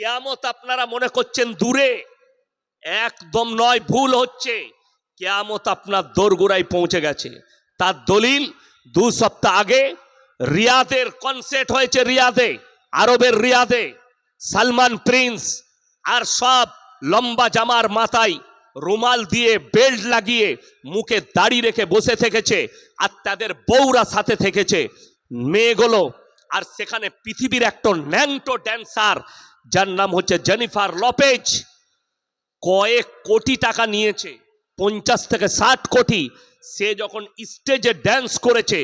কেয়ামত আপনারা মনে করছেন দূরে, একদম নয়, ভুল হচ্ছে। কেয়ামত আপনার দোরগোড়ায় পৌঁছে গেছে। তার দলিল, দু সপ্তাহ আগে রিয়াদের কনসার্ট হয়েছে রিয়াদে, আরবের রিয়াদে। সালমান প্রিন্স আর সব লম্বা জামার মাথায় রুমাল দিয়ে বেল্ট লাগিয়ে মুখে দাড়ি রেখে বসে থেকেছে আর তাদের বউরা সাথে থেকেছে। মেয়েগুলো আর সেখানে পৃথিবীর একটা ন্যাংটো ড্যান্সার যার নাম হচ্ছে জেনিফার লপেজ, কয়েক কোটি টাকা নিয়েছে, পঞ্চাশ থেকে ষাট কোটি। সে যখন স্টেজে ড্যান্স করেছে,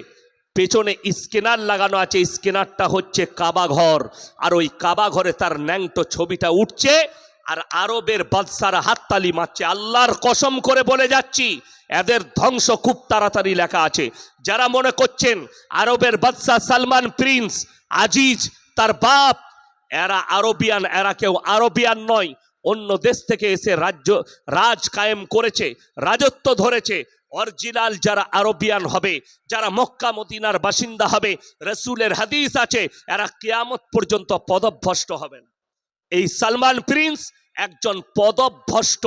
পেছনে স্ক্যানার লাগানো আছে, স্ক্যানারটা হচ্ছে কাবা ঘর আর ওই কাবা ঘরে তার ন্যাংটো ছবিটা উঠছে, আর আরবের বাদশারা হাততালি মারছে। আল্লাহর কসম করে বলে যাচ্ছি, এদের ধ্বংস খুব তাড়াতাড়ি লেখা আছে। যারা মনে করছেন, আরবের বাদশাহ সালমান প্রিন্স, আজিজ, তার বাপ এরা আরবিয়ান এরা কেউ আরবিয়ান নয়। অন্য দেশ থেকে এসে রাজ্য, রাজ কায়েম করেছে, রাজত্ব ধরেছে। অরিজিনাল যারা আরবিয়ান হবে, যারা মক্কা মদিনার বাসিন্দা হবে, রসুলের হাদিস আছে, এরা কেয়ামত পর্যন্ত পদভ্রষ্ট হবে না। এই সালমান প্রিন্স একজন পদভ্রষ্ট।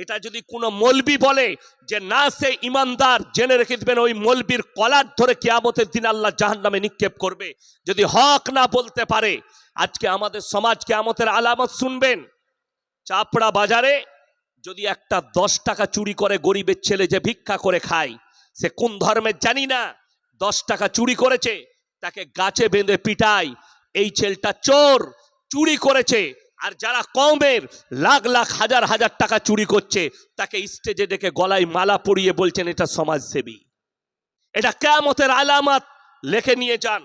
এটা যদি কোনো মলবি বলে যে, না, সে ইমানদার জেনে রেখে দেবেন, ওই মলবির কলার ধরে কেয়ামতের দিন আল্লাহ জাহান নামে নিক্ষেপ করবে। যদি হক না বলতে পারে আজকে আমাদের সমাজ কিয়ামতের আলামত শুনবেন। চাপড়া বাজারে যদি একটা দশ টাকা চুরি করে গরিবের ছেলে যে ভিক্ষা করে খায়, সে কোন ধর্মের জানি না, দশ টাকা চুরি করেছে, তাকে গাছে বেঁধে পিটায়, এই ছেলেটা চোর, চুরি করেছে, আর যারা কমের লাখ লাখ হাজার হাজার টাকা চুরি করছে, তাকে স্টেজে ডেকে গলায় মালা পরিয়ে বলছেন, এটা সমাজসেবী। এটা কেয়ামতের আলামত, লেখে নিয়ে যান।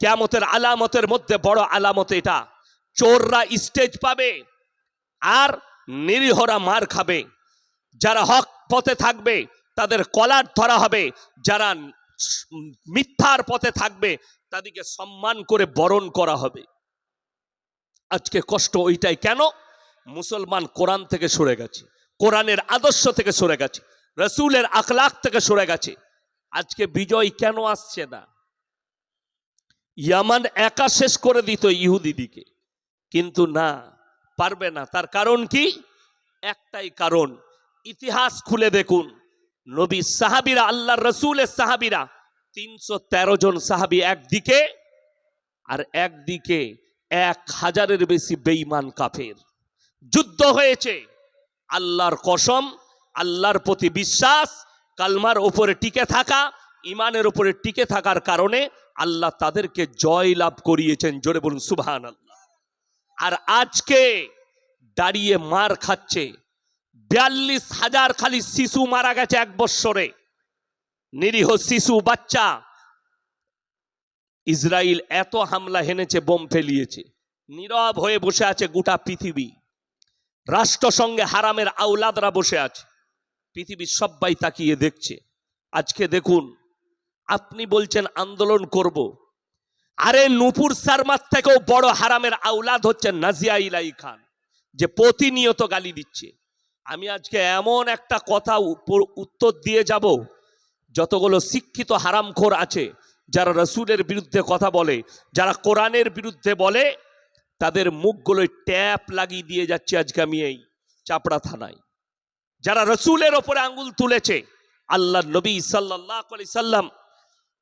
কেয়ামতের আলামতের মধ্যে বড় আলামত এটা। চোররা স্টেজ পাবে আর নিরীহরা মার খাবে। যারা হক পথে থাকবে, তাদের কলার ধরা হবে। যারা মিথ্যার পথে থাকবে, তাদেরকে সম্মান করে বরণ করা হবে। আজকে কষ্ট ওইটাই কেন? মুসলমান কোরআন থেকে সরে গেছে, কোরআনের আদর্শ থেকে সরে গেছে, রসুলের আখলাখ থেকে সরে গেছে। আজকে বিজয় কেন আসছে না? ইয়ামান একা শেষ করে দিত ইহুদিদিকে কিন্তু না, পারবে না। তার কারণ কি? একটাই কারণ। ইতিহাস খুলে দেখুন। নবী সাহাবিরা আল্লাহ রসুলের সাহাবিরা, তিনশো তেরো জন সাহাবি একদিকে আর একদিকে এক হাজারের বেশি বেঈমান কাফের। যুদ্ধ হয়েছে। আল্লাহর কসম, আল্লাহর প্রতি বিশ্বাস, কালমার ওপরে টিকে থাকা ইমানের ওপরে টিকে থাকার কারণে আল্লাহ তাদেরকে জয় লাভ করিয়েছেন, জোরে বলুন সুবহান আল্লাহ আর আজকে দাঁড়িয়ে মার খাচ্ছে, বিয়াল্লিশ হাজার খালি শিশু মারা গেছে এক বৎসরে। নিরীহ শিশু বাচ্চা ইসরায়েল এত হামলা হেনেছে, বোম ফেলিয়েছে। নীরব হয়ে বসে আছে গোটা পৃথিবী। রাষ্ট্রসংঘে হারামের আউলাদরা বসে আছে, পৃথিবীর সবাই তাকিয়ে দেখছে। আজকে দেখুন আপনি বলছেন, আন্দোলন করব। আরে নুপুর শর্মার থেকেও বড় হারামের আউলাদ হচ্ছে নাজিয়া ইলাই খান, যে প্রতিনিয়ত গালি দিচ্ছে। আমি আজকে এমন একটা কথা উত্তর দিয়ে যাব, যতগুলো শিক্ষিত হারামখোর আছে, যারা রসুলের বিরুদ্ধে কথা বলে, যারা কোরআনের বিরুদ্ধে বলে, তাদের মুখগুলোয় ট্যাপ লাগিয়ে দিয়ে যাচ্ছে আজকে আমি এই চাপড়া থানায়। যারা রসুলের ওপরে আঙ্গুল তুলেছে আল্লাহ নবী সাল্লাহ সাল্লাম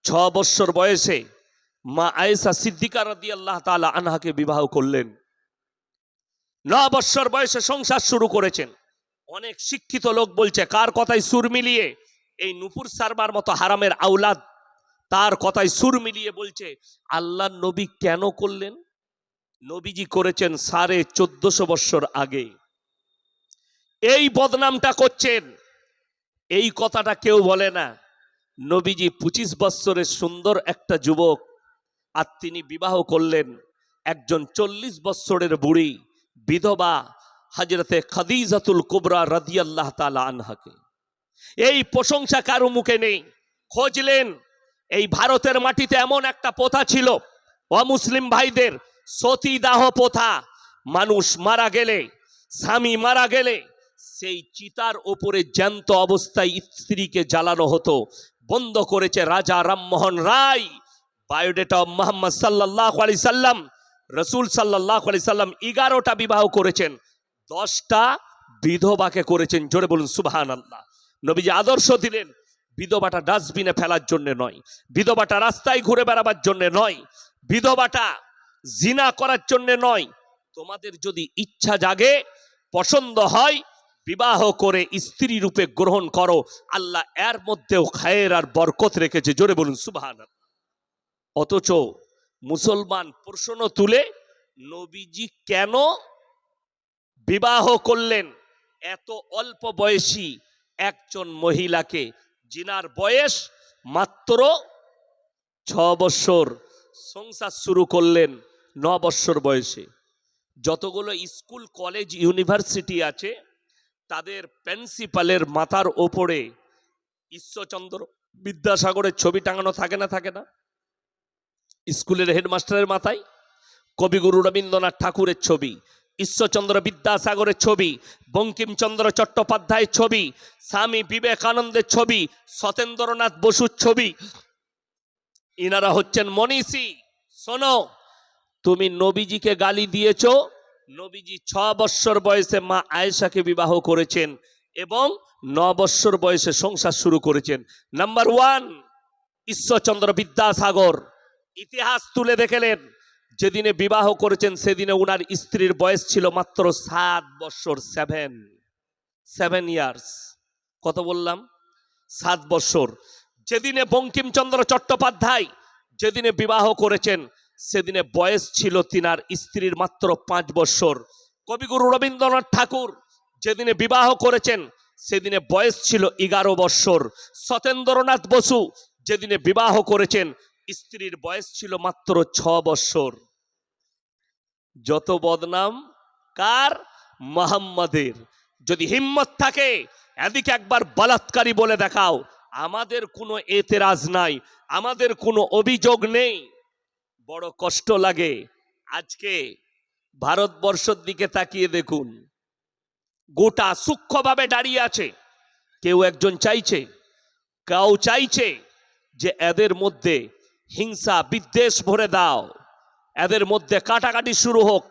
ছ বৎসর বয়সে মা আয়েশা সিদ্দিকা রদি আল্লাহ তালা আনহাকে বিবাহ করলেন। ন বৎসর বয়সে সংসার শুরু করেছেন। অনেক শিক্ষিত লোক বলছে, কার কথায় সুর মিলিয়ে এই নুপুর সারবার মতো হারামের আউলাদ তার কথায় সুর মিলিয়ে বলছে আল্লাহ নবী কেন করলেন? নবীজি করেছেন সাড়ে চোদ্দশো বৎসর আগে। এই বদনামটা করছেন। এই কথাটা কেউ বলে না। নবীজি পঁচিশ বৎসরের সুন্দর একটা যুবক, আর তিনি বিবাহ করলেন একজন চল্লিশ বৎসরের বুড়ি বিধবা হাজরতে খাদিজাতুল কুবরা রাদিয়াল্লাহ তালা আনহাকে। এই প্রশংসা কারও মুখে নেই। খোঁজলেন, এই ভারতের মাটিতে এমন একটা প্রথা ছিল, অমুসলিম ভাইদের সতীদাহ প্রথা মানুষ মারা গেলে, স্বামী মারা গেলে সেই চিতার ওপরে জ্যান্ত অবস্থায় স্ত্রীকে জ্বালানো হতো। বন্ধ করেছে রাজা রামমোহন রায়। বায়োডেটা মোহাম্মদ সাল্লাহ আলি সাল্লাম, রসুল সাল্লাহ আলি সাল্লাম এগারোটা বিবাহ করেছেন, দশটা বিধবাকে করেছেন, জোরে বলুন সুবাহান আল্লাহ নবীজি আদর্শ দিলেন, বিধবাটা ডাস্টবিনে ফেলার জন্য নয়, বিধবাটা রাস্তায় ঘুরে বেড়াবার জন্য নয়, বিধবাটা জিনা করার জন্য নয়। তোমাদের যদি ইচ্ছা জাগে, পছন্দ হয় বিবাহ করে স্ত্রী রূপে গ্রহণ করো, আল্লাহ এর মধ্যেও খায়ের আর বরকত রেখেছে। জোরে বলুন সুবাহান অথচ মুসলমান প্রশ্ন তুলে, নবীজি কেন বিবাহ করলেন? এত অল্প বয়সী একজন মহিলাকে জিনার বয়স মাত্র ছ বৎসর সংসার শুরু করলেন ন বৎসর বয়সে। যতগুলো স্কুল, কলেজ, ইউনিভার্সিটি আছে তাদের প্রিন্সিপালের মাথার ওপরে ঈশ্বরচন্দ্র বিদ্যাসাগরের ছবি টাঙানো থাকে না থাকে না? স্কুলের হেডমাস্টারের মাথায় কবিগুরু রবীন্দ্রনাথ ঠাকুরের ছবি, ঈশ্বরচন্দ্র বিদ্যাসাগরের ছবি, বঙ্কিমচন্দ্র চট্টোপাধ্যায়ের ছবি, স্বামী বিবেকানন্দের ছবি, সতেন্দ্রনাথ বসুর ছবি। ইনারা হচ্ছেন মনীষী। শোনো, তুমি নবীজিকে গালি দিয়েছ নবীজি ছ বৎসর বয়সে মা আয়েশাকে বিবাহ করেছেন এবং ন বৎসর বয়সে সংসার শুরু করেছেন। Number one Ishwarchandra Vidyasagar. ইতিহাস তুলে দেখেলেন, যেদিনে বিবাহ করেছেন সেদিনে উনার স্ত্রীর বয়স ছিল মাত্র সাত বৎসর সেভেন সেভেন ইয়ার্স কত বললাম? সাত বৎসর। যেদিনে বঙ্কিমচন্দ্র চট্টোপাধ্যায় যেদিনে বিবাহ করেছেন সেদিনে বয়স ছিল তিনার স্ত্রীর মাত্র পাঁচ বৎসর কবিগুরু রবীন্দ্রনাথ ঠাকুর যেদিনে বিবাহ করেছেন, সেদিনে বয়স ছিল এগারো বৎসর সতেন্দ্রনাথ বসু যেদিনে বিবাহ করেছেন, স্ত্রীর বয়স ছিল মাত্র ছ বৎসর যত বদনাম, কার? মোহাম্মদের। যদি হিম্মত থাকে, এদিকে একবার বলাৎকারী বলে দেখাও, আমাদের কোনো এতেরাজ নাই, আমাদের কোনো অভিযোগ নেই। বড় কষ্ট লাগে। আজকে ভারতবর্ষের দিকে তাকিয়ে দেখুন। গোটা সূক্ষ্মভাবে দাঁড়িয়ে আছে। কেউ একজন চাইছে, কেউ চাইছে যে এদের মধ্যে হিংসা বিদ্বেষ ভরে দাও। এদের মধ্যে কাটাকাটি শুরু হোক।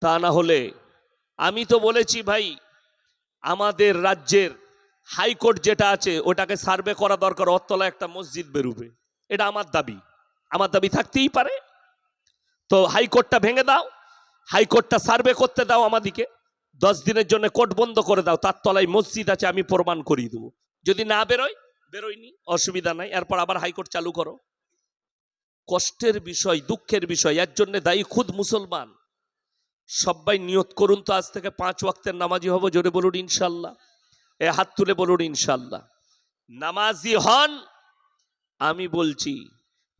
তা না হলে আমি তো বলেছি ভাই, আমাদের রাজ্যের হাইকোর্ট যেটা আছে, ওটাকে সার্ভে করা দরকার। অতলা একটা মসজিদ বেরোবে। এটা আমার দাবি। আমার দাবি থাকতেই পারে। তো হাইকোর্টটা ভেঙে দাও, হাইকোর্টটা সার্ভে করতে দাও আমাদিকে, দশ দিনের জন্য কোর্ট বন্ধ করে দাও, তার তলায় মসজিদ আছে, আমি প্রমাণ করিয়ে দেবো। যদি না বেরোয়, বেরোয়নি, অসুবিধা নাই, এরপর আবার হাইকোর্ট চালু করো। কষ্টের বিষয়, দুঃখের বিষয়, এর জন্য দায়ী খুদ মুসলমান। সবাই নিয়ত করুন তো, আজ থেকে পাঁচ ওয়াক্তের নামাজি হব, জোরে বলুন ইনশাল্লাহ। এ হাত তুলে বলুন ইনশাল্লাহ। নামাজি হন, আমি বলছি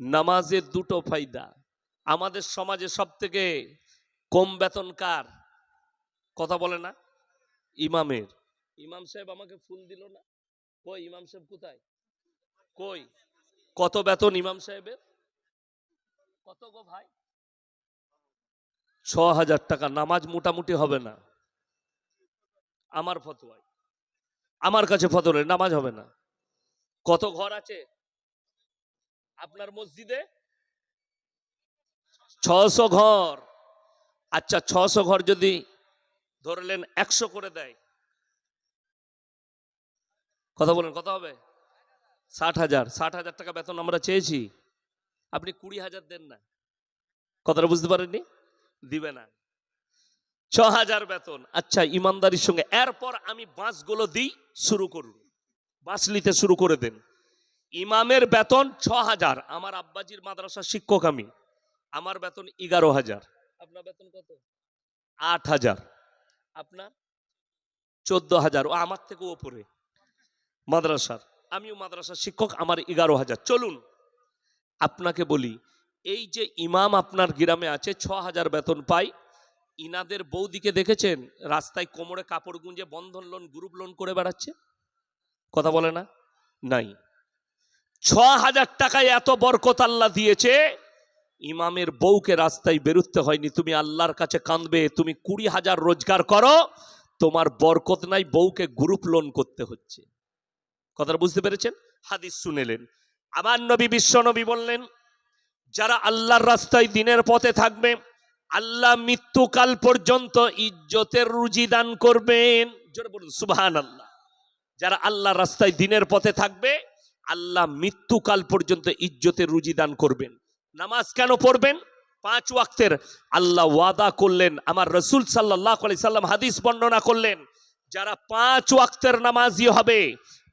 নামাজের দুটো ফায়দা। আমাদের সমাজে সব থেকে কম বেতন কার? কথা বলে না? ইমামের। ইমাম সাহেব আমাকে ফুল দিল না। কই, ইমাম সাহেব কোথায়? কই? কত বেতন ইমাম সাহেবের? কত গো ভাই? ছ হাজার টাকা, নামাজ মোটামুটি হবে না। আমার ফতোয়ায়। আমার কাছে ফতোয়ায়, নামাজ হবে না। কত ঘর আছে? আপনার মসজিদে? ছশো ঘর। আচ্ছা ছশো ঘর যদি ধরলেন, একশো করে দেয়। কথা বলেন কত হবে? ষাট হাজার। ষাট হাজার টাকা বেতন আমরা চেয়েছি। আপনি কুড়ি হাজার দেন না। কথাটা বুঝতে পারেননি? দিবে না। ছ হাজার বেতন। আচ্ছা ইমানদারির সঙ্গে। এরপর আমি বাঁশগুলো দিই, শুরু করুন। বাঁশ নিতে শুরু করে দেন। ইমামের বেতন ছ হাজার আমার আব্বাজির মাদ্রাসার শিক্ষক আমি। আমার বেতন এগারো হাজার আপনার বেতন কত? আট হাজার আপনার? চোদ্দ হাজার ও আমার থেকে ওপরে। মাদ্রাসার। আমিও মাদ্রাসার শিক্ষক আমার এগারো হাজার চলুন আপনাকে বলি এই যে ইমাম আপনার গ্রামে আছে ছ হাজার বেতন পাই ইনাদের বৌদিকে দেখেছেন? রাস্তায় কোমরে কাপড় গুঁজে বন্ধন লোন গ্রুপ লোন করে বেড়াচ্ছে? কথা বলে না? নাই। ছ হাজার টাকায় এত বরকত আল্লাহ দিয়েছে, ইমামের বউকে রাস্তায় বেরুতে হয়নি। তুমি আল্লাহর কাছে কাঁদবে, তুমি কুড়ি হাজার রোজগার করো, তোমার বরকত নাই, বউকে গ্রুপ লোন করতে হচ্ছে। কথাটা বুঝতে পেরেছেন? হাদিস শুনেলেন। আবার নবী বিশ্ব নবী বললেন, যারা আল্লাহর রাস্তায় দিনের পথে থাকবে, আল্লাহ মৃত্যুকাল পর্যন্ত ইজ্জতের রুজি দান করবেন। জোরে বলুন আল্লাহ যারা আল্লাহর রাস্তায় দিনের পথে থাকবে আল্লাহ মৃত্যুকাল পর্যন্ত ইজ্জতের রুজি দান করবেন। নামাজ কেন পড়বেন? পাঁচ ওয়াক্তের আল্লাহ ওয়াদা করলেন, আমার রসুল সাল্লাহ আলি সাল্লাম হাদিস বর্ণনা করলেন, যারা পাঁচ ওয়াক্তের নামাজি হবে,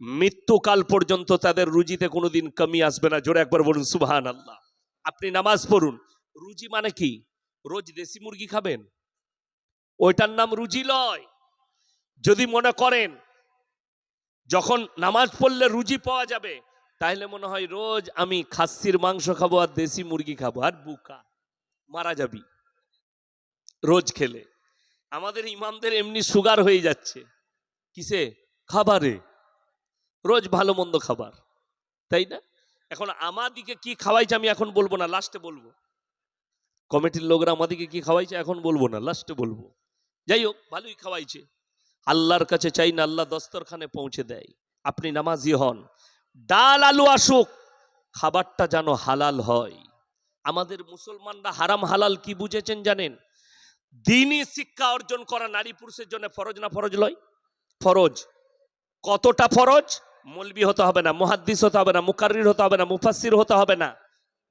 মৃত্যুকাল পর্যন্ত তাদের রুজিতে কোনোদিন কমি আসবে না। জোরে একবার বলুন সুবহান আল্লাহ আপনি নামাজ পড়ুন, রুজি মানে কি? রোজ দেশি মুরগি খাবেন? ওইটার নাম রুজি লয়। যদি মনে করেন যখন নামাজ পড়লে রুজি পাওয়া যাবে, তাহলে মনে হয় রোজ আমি খাসির মাংস খাব আর দেশি মুরগি খাব, আর বুকা, মারা যাবি রোজ খেলে। আমাদের ইমামদের এমনি সুগার হয়ে যাচ্ছে। কিসে? খাবারে। রোজ ভালো মন্দ খাবার, তাই না? এখন আমাদিকে কি খাওয়াইছে আমি এখন বলব না লাস্টে বলব। কমিটির লোকরা আমাদিকে কি খাওয়াইছে এখন বলব না লাস্টে বলব। যাই হোক, ভালোই খাওয়াইছে। আল্লাহর কাছে চাই না আল্লাহ দস্তরখানে পৌঁছে দেয়। আপনি নামাজি হন। ডাল আলু আসুক, খাবারটা যেন হালাল হয়। আমাদের মুসলমানরা হারাম হালাল কি বুঝেছেন জানেন? দিনই শিক্ষা অর্জন করা নারী পুরুষের জন্য ফরজ না ফরজ লয়? ফরজ। কতটা ফরজ? মলবি হতে হবে না, মুহাদ্দিস হতে হবে না মুকারির হতে হবে না মুফাসির হতে হবে না,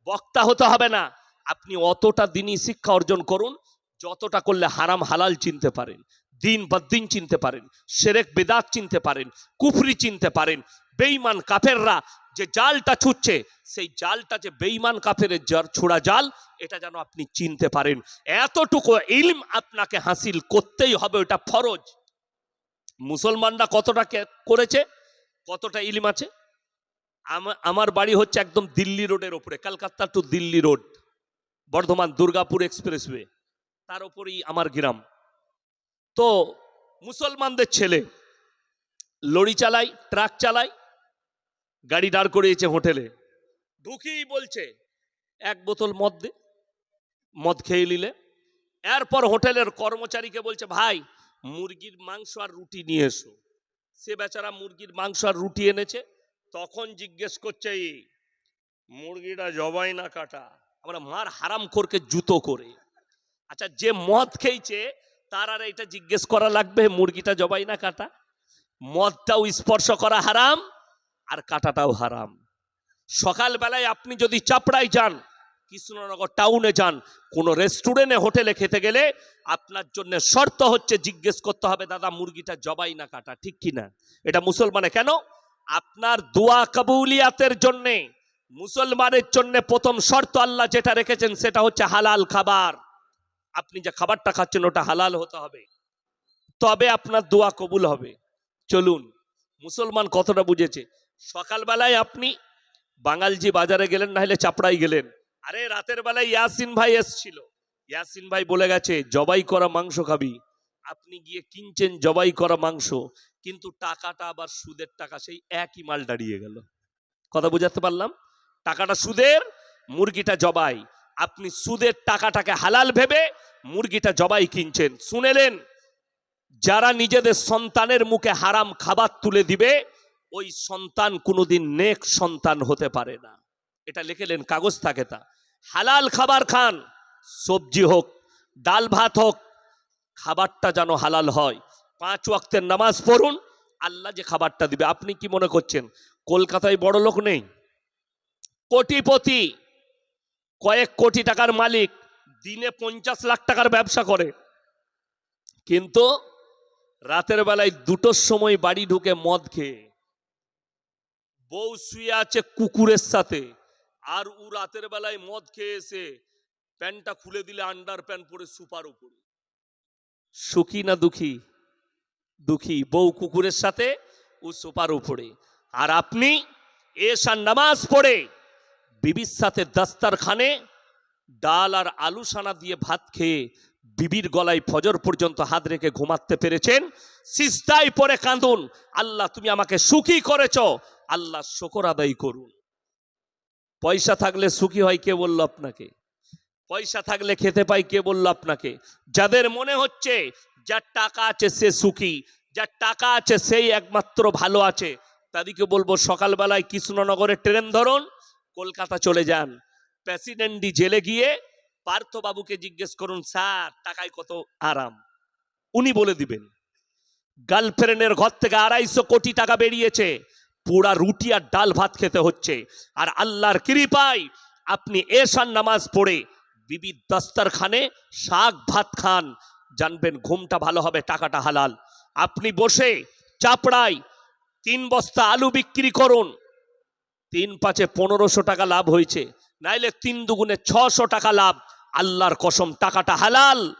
বক্তা হতে হবে না। আপনি অতটা দিনই শিক্ষা অর্জন করুন, যতটা করলে হারাম হালাল চিনতে পারেন। দিন বদ্দিন চিনতে পারেন, সেরেক বেদাত চিনতে পারেন, কুফরি চিনতে পারেন বেইমান কাফেররা যে জালটা ছুটছে, সেই জালটা যে বেঈমান কাফের ছোড়া জাল, এটা যেন আপনি চিনতে পারেন। এতটুকু ইলম আপনাকে হাসিল করতেই হবে, ওটা ফরজ। মুসলমানরা কতটা করেছে? কতটা ইলিম আছে? আমা- আমার বাড়ি হচ্ছে একদম দিল্লি রোডের ওপরে, Kolkata to Delhi road, Bardhaman Durgapur expressway, তার ওপরেই আমার গ্রাম। তো মুসলমানদের ছেলে, লরি চালাই ট্রাক চালাই গাড়ি দাঁড় করিয়েছে হোটেলে। ঢুকিয়েই বলছে, এক বোতল মদ দে, মদ খেয়ে নিলে। এরপর হোটেলের কর্মচারীকে বলছে, ভাই, মুরগির মাংস আর রুটি নিয়ে এসো। সে বেচারা মুরগির মাংস আর রুটি এনেছে, তখন জিজ্ঞেস করছে, এই মুরগিটা জবাই না কাটা? আমরা মার হারাম করকে জুতো করে। আচ্ছা যে মদ খেয়েছে তার আর এটা জিজ্ঞেস করা লাগবে, মুরগিটা জবাই না কাটা? মদটাও স্পর্শ করা হারাম আর কাটাটাও হারাম। সকালবেলায় আপনি যদি চাপড়ায় যান, কৃষ্ণনগর টাউনে যান, কোনো রেস্টুরেন্টে, হোটেলে খেতে গেলে আপনার জন্য শর্ত হচ্ছে জিজ্ঞেস করতে হবে, দাদা, মুরগিটা জবাই না কাটা, ঠিক কি না? এটা মুসলমানে কেন? আপনার দোয়া কাবুলিয়াতের জন্যে, মুসলমানের জন্য প্রথম শর্ত আল্লাহ যেটা রেখেছেন, সেটা হচ্ছে হালাল খাবার। আপনি যে খাবারটা খাচ্ছেন, ওটা হালাল হতে হবে। তবে আপনার দোয়া কবুল হবে। চলুন, মুসলমান কতটা বুঝেছে? সকালবেলায় আপনি বাঙালজি বাজারে গেলেন, না হলে চাপড়াই গেলেন। আরে, রাতের বেলায় ইয়াসিন ভাই এসছিল। ইয়াসিন ভাই বলে গেছে, জবাই করা মাংস খাবি। আপনি গিয়ে কিনছেন জবাই করা মাংস, কিন্তু টাকাটা আবার সুদের টাকা, সেই একই মাল দাঁড়িয়ে গেল। কথা বুঝাতে পারলাম? টাকাটা সুদের, মুরগিটা জবাই। আপনি সুদের টাকাটাকে হালাল ভেবে মুরগিটা জবাই কিনছেন। শুনেলেন? যারা নিজেদের সন্তানের মুখে হারাম খাবার তুলে দিবে, ওই সন্তান কোনোদিন নেক সন্তান হতে পারে না। এটা লিখেলেন কাগজ থাকে তা। হালাল খাবার খান, সবজি হোক, ডাল ভাত হোক, খাবারটা যেন হালাল হয়। পাঁচ ওয়াক্তের নামাজ পড়ুন, আল্লাহ যে খাবারটা দিবে। আপনি কি মনে করছেন, কলকাতায় বড় লোক নেই? কোটিপতি কয়েক কোটি টাকার মালিক দিনে পঞ্চাশ লাখ টাকার ব্যবসা করে। কিন্তু রাতের বেলায় দুটোর সময় বাড়ি ঢুকে মদ খেয়ে। বউ শুয়ে আছে কুকুরের সাথে আর ও রাতের বেলায় মদ খেয়ে এসে প্যান্টটা খুলে দিলে আন্ডার প্যান্ট পরে সুপার উপরে। সুখী না দুঃখী? দুঃখী। বউ কুকুরের সাথে, ও সুপার উপরে। আর আপনি এসার নামাজ পড়ে। বিবির সাথে দাস্তারখানে ডাল আর আলু সানা দিয়ে ভাত খেয়ে বিবির গলায় ফজর পর্যন্ত হাত রেখে ঘুমাতে পেরেছেন। সিস্তায় পরে কাঁদুন। আল্লাহ, তুমি আমাকে সুখী করেছ। আল্লাহ, শকর আদায় করুন। পয়সা থাকলে সুখী হয়, কে বলল আপনাকে? পয়সা থাকলে খেতে পাই, কে বলল আপনাকে? যাদের মনে হচ্ছে যার টাকা আছে, সে সুখী। যার টাকা আছে, সেই একমাত্র ভালো আছে। তাদেরকে বলব, সকালবেলায় কৃষ্ণনগরে ট্রেন ধরুন। কলকাতা চলে যান। প্রেসিডেন্টই জেলে গিয়ে পার্থবাবুকে জিজ্ঞেস করুন, স্যার, টাকায় কত আরাম উনি বলে দিবেন, গার্লফ্রেন্ডের ঘর থেকে আড়াইশো কোটি টাকা বেরিয়েছে। পুরা রুটি আর ডাল ভাত খেতে হচ্ছে। আর আল্লাহর কৃপায় আপনি এশার নামাজ পড়ে বিবি দস্তরখানে শাক ভাত খান। জানবেন ঘুমটা ভালো হবে, টাকাটা হালাল। আপনি বসে চাপড়ায় তিন বস্তা আলু বিক্রি করুন। তিন পাঁচে পনেরোশো টাকা লাভ হয়েছে। নাইলে তিন দুগুণে ছশো টাকা লাভ। আল্লাহর কসম, টাকাটা হালাল,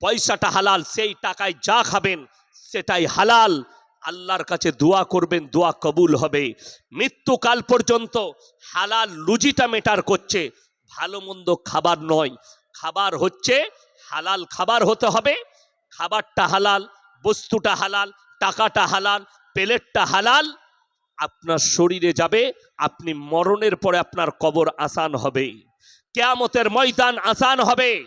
পয়সাটা হালাল, সেই টাকায় যা খাবেন সেটাই হালাল। আল্লাহর কাছে দোয়া করবেন, দোয়া কবুল হবে। মৃত্যুকাল পর্যন্ত হালাল লুজিটা মেটার করছে। ভালো মন্দ খাবার নয়। খাবার হচ্ছে, হালাল খাবার হতে হবে। খাবারটা হালাল, বস্তুটা হালাল, টাকাটা হালাল, প্লেটটা হালাল। আপনার শরীরে যাবে, আপনি মরণের পরে আপনার কবর আসান হবে। কেয়ামতের ময়দান আসান হবে।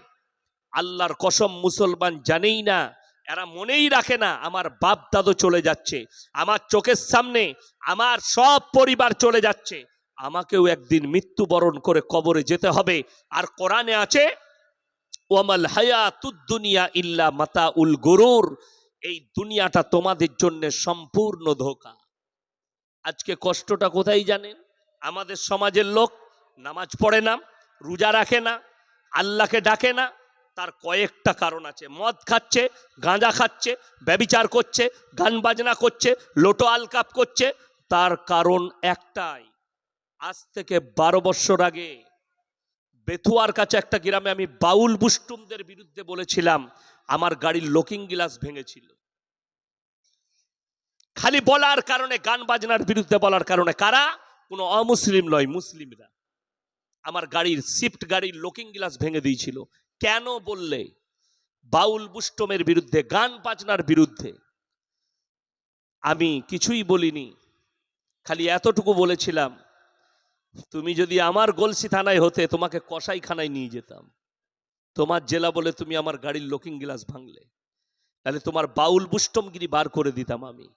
আল্লাহর কসম মুসলমান জানেই না, এরা মনেই রাখে না, আমার বাপ দাদু চলে যাচ্ছে, আমার চোখের সামনে আমার সব পরিবার চলে যাচ্ছে। আমাকেও একদিন মৃত্যুবরণ করে কবরে যেতে হবে। আর কোরআনে আছে, ওয়ামাল হায়াতুদ দুনিয়া ইল্লা মাতা উল গরুর। এই দুনিয়াটা তোমাদের জন্য সম্পূর্ণ ধোকা। আজকে কষ্টটা কোথায় জানেন? আমাদের সমাজের লোক নামাজ পড়ে না, রোজা রাখে না, আল্লাহকে ডাকে না, তার কয়েকটা কারণ আছে। মদ খাচ্ছে, গাঁজা খাচ্ছে, ব্যবিচার করছে, গান বাজনা করছে, লোটো আলকাপ করছে, তার কারণ একটাই। আজ থেকে বারো বছর আগে বেথুয়ার কাছে একটা গ্রামে আমি বাউল বুস্টুমদের বিরুদ্ধে বলেছিলাম, আমার গাড়ির লোকিং গ্লাস ভেঙেছিল। খালি বলার কারণে, গান বাজনার বিরুদ্ধে বলার কারণে। কারা? কোনো অমুসলিম নয়, মুসলিমরা। আমার গাড়ির, শিফট গাড়ির লকিং গ্লাস ভেঙে দিয়েছিল। কেন বললে? বাউল বুষ্টমের বিরুদ্ধে, গান বাজনার বিরুদ্ধে। আমি কিছুই বলিনি। খালি এতটুকু বলেছিলাম, তুমি যদি আমার গলসি থানায় হতে, তোমাকে কসাইখানায় নিয়ে যেতাম। তোমার জেলা বলে তুমি আমার গাড়ির লকিং গ্লাস ভাঙলে। তাহলে তোমার বাউল বুষ্টমগিরি বার করে দিতাম আমি।